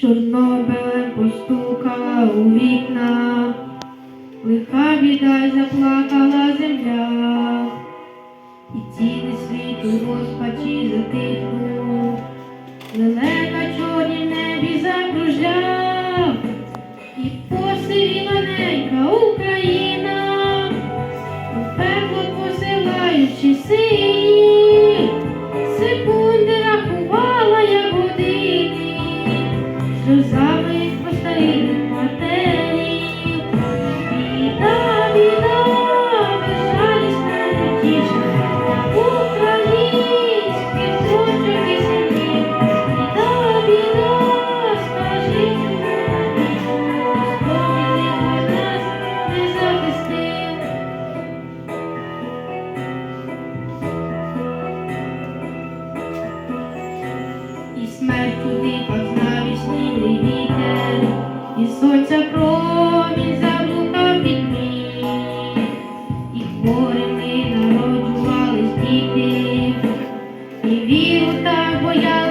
чорнобилем постукала у вікна, лиха біда й заплакала земля, і цілий світ у розпачі затихнув, лелека чорні в небі закружляв, і посивіла ненька Україна, у пекло посилаючи сині, José. Горями народжувались діти, і віру так боялися.